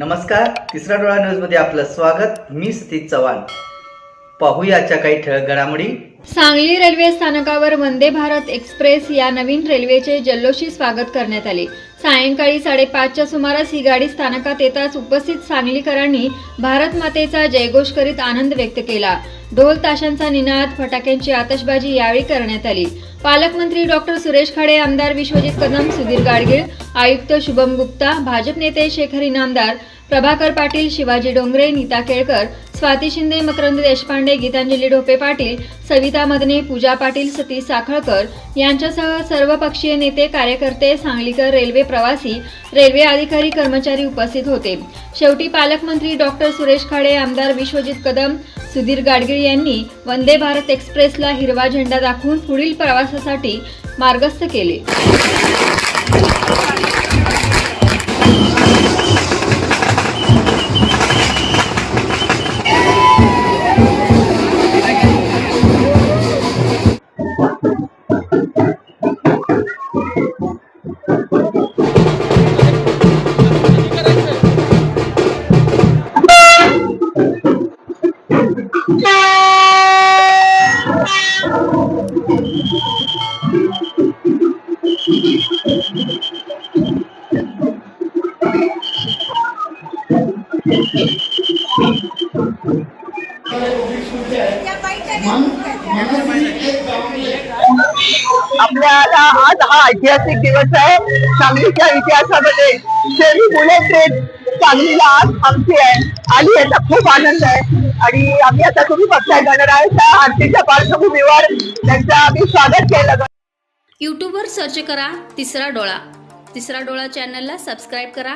नमस्कार तिसरा डोळा न्यूजमध्ये आपलं स्वागत. मी सतीश चव्हाण. पाहूयाच्या काही ठळक घडामोडी. सांगली रेल्वे स्थानकावर वंदे भारत एक्सप्रेस या नवीन रेल्वेचे जल्लोषी स्वागत करण्यात आले. सायंकाळी साडेपाचच्या सुमारास ही गाडी स्थानकात येताच उपस्थित सांगलीकरांनी भारत मातेचा जयघोष करीत आनंद व्यक्त केला. ढोल ताशांचा निनाद फटाक्यांची आतषबाजी यावेळी करण्यात आली. पालकमंत्री डॉक्टर सुरेश खाडे आमदार विश्वजित कदम सुधीर गाडगीळ आयुक्त शुभम गुप्ता भाजप नेते शेखर इनामदार प्रभाकर पाटील शिवाजी डोंगरे नीता केळकर स्वाती शिंदे मकरंद देशपांडे गीतांजली ढोपे पाटील सविता मदने पूजा पाटील सतीश साखळकर यांच्यासह सर्वपक्षीय नेते कार्यकर्ते सांगलीकर रेल्वे प्रवासी रेल्वे अधिकारी कर्मचारी उपस्थित होते. शेवटी पालकमंत्री डॉक्टर सुरेश खाडे आमदार विश्वजित कदम सुधीर गाडगीळ यांनी वंदे भारत एक्सप्रेसला हिरवा झेंडा दाखवून पुढील प्रवासासाठी मार्गस्थ केले. आपल्याला आज हा ऐतिहासिक दिवस आहे. सांगलीच्या इतिहासामध्ये शेरी बुलेट ट्रेन सांगलीला आज थांबते आहे. आणि याचा खूप आनंद आहे. आणि आम्ही आता तुम्ही बघताय गणरायाच्या आरतीच्या पार्श्वभूमीवर त्यांचं आम्ही स्वागत केलं. यूट्यूबवर सर्च करा तिसरा डोळा. तिसरा डोळा चॅनलला सबस्क्राईब करा.